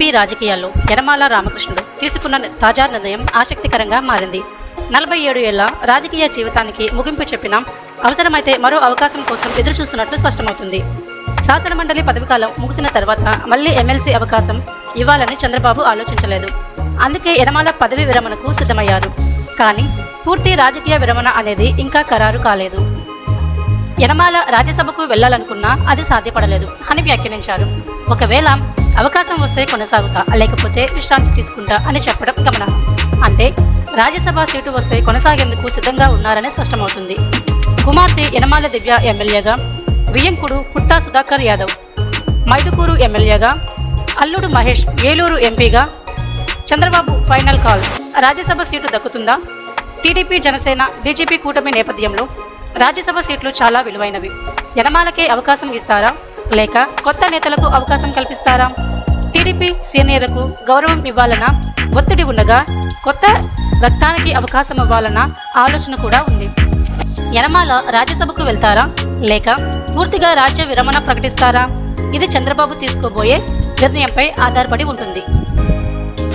P రాజకీయాల్లో యనమాల రామకృష్ణుడు తీసుకున్న తాజా నిర్ణయం ఆసక్తికరంగా మారింది. నలభై ఏడు ఏళ్ళ రాజకీయ జీవితానికి ముగింపు చెప్పిన అవసరమైతే మరో అవకాశం కోసం ఎదురుచూస్తున్నట్లు స్పష్టమవుతుంది. శాసనమండలి పదవికాలం ముగిసిన తర్వాత మళ్ళీ ఎమ్మెల్సీ అవకాశం ఇవ్వాలని చంద్రబాబు ఆలోచించలేదు. అందుకే యనమాల పదవి విరమణకు సిద్ధమయ్యారు. కానీ పూర్తి రాజకీయ విరమణ అనేది ఇంకా ఖరారు కాలేదు. యనమాల రాజ్యసభకు వెళ్ళాలనుకున్నా అది సాధ్యపడలేదు అని వ్యాఖ్యానించారు. ఒకవేళ అవకాశం వస్తే కొనసాగుతా లేకపోతే విశ్రాంతి తీసుకుంటా అని చెప్పడం గమనార్హం అంటే రాజ్యసభ సీటు వస్తే కొనసాగేందుకు సిద్ధంగా ఉన్నారని స్పష్టమవుతుంది. కుమార్తె యనమాల దివ్య ఎమ్మెల్యేగా వియ్యంకుడు పుట్టా సుధాకర్ యాదవ్ మైదుకూరు ఎమ్మెల్యేగా అల్లుడు మహేష్ ఏలూరు ఎంపీగా Chandrababu final call. Rajya Sabha seat దక్కుతుందా? TDP Janasena BJP కూటమి నేపథ్యంలో రాజ్యసభ సీట్లు చాలా విలువైనవి. యనమాలకే అవకాశం ఇస్తారా? లేక కొత్త నేతలకు అవకాశం కల్పిస్తారా? టీడీపీ సీనియర్లకు గౌరవం ఇవ్వాలన్న ఒత్తిడి ఉండగా కొత్త రక్తానికి అవకాశం ఇవ్వాలన్న ఆలోచన కూడా ఉంది. యనమాల రాజ్యసభకు వెళ్తారా? లేక పూర్తిగా రాజ్య విరమణ ప్రకటిస్తారా? ఇది చంద్రబాబు తీసుకోబోయే నిర్ణయంపై ఆధారపడి ఉంటుంది.